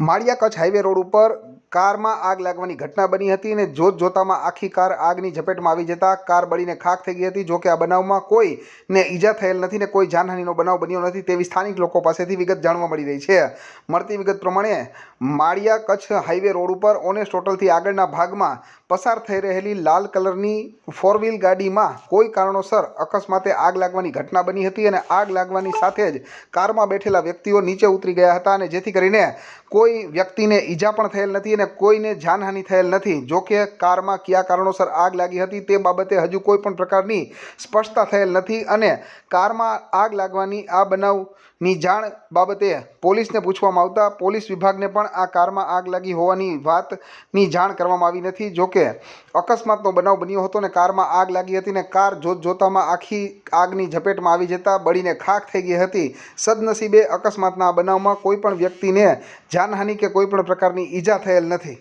માળિયા Kutch highway road ઉપર કારમાં આગ લાગવાની ઘટના બની હતી અને જોત જોતામાં આખી કાર આગની ઝપેટમાં આવી જતા કાર બળીને ખાખ થઈ ગઈ હતી. જોકે આ બનાવમાં કોઈને ઈજા થયેલ નથી ને કોઈ જાનહાનિનો બનાવ બન્યો નથી તેવી સ્થાનિક લોકો પાસેથી વિગત જાણવા મળી રહી છે. મળતી વિગત પ્રમાણે માળિયા કચ્છ હાઈવે રોડ ઉપર ઓનેસ્ટ હોટલથી આગળના ભાગમાં પસાર થઈ રહેલી લાલ કલરની ફોર વ્હીલ ગાડીમાં કોઈ કારણોસર અકસ્માતે આગ લાગવાની ઘટના બની હતી અને આગ લાગવાની સાથે જ કારમાં બેઠેલા વ્યક્તિઓ નીચે ઉતરી ગયા હતા અને જેથી કરીને કોઈ વ્યક્તિને ઈજા પણ થયેલ નથી અને કોઈને જાનહાનિ થયેલ નથી. જોકે કારમાં કયા કારણોસર આગ લાગી હતી તે બાબતે હજુ કોઈ પણ પ્રકારની સ્પષ્ટતા થયેલ નથી અને કારમાં આગ લાગવાની આ બનાવની જાણ બાબતે પોલીસને પૂછવામાં આવતા પોલીસ વિભાગને પણ આ કારમાં આગ લાગી હોવાની વાતની જાણ કરવામાં આવી નથી. જોકે અકસ્માતનો બનાવ બન્યો હતો ને કારમાં આગ લાગી હતી ને કાર જોત જોતામાં આખી આગની ઝપેટમાં આવી જતા બળીને ખાખ થઈ ગઈ હતી. સદનસીબે અકસ્માતના બનાવમાં કોઈ પણ વ્યક્તિને જાનહાનિ કે કોઈ પણ પ્રકારની ઈજા થયેલ નથી.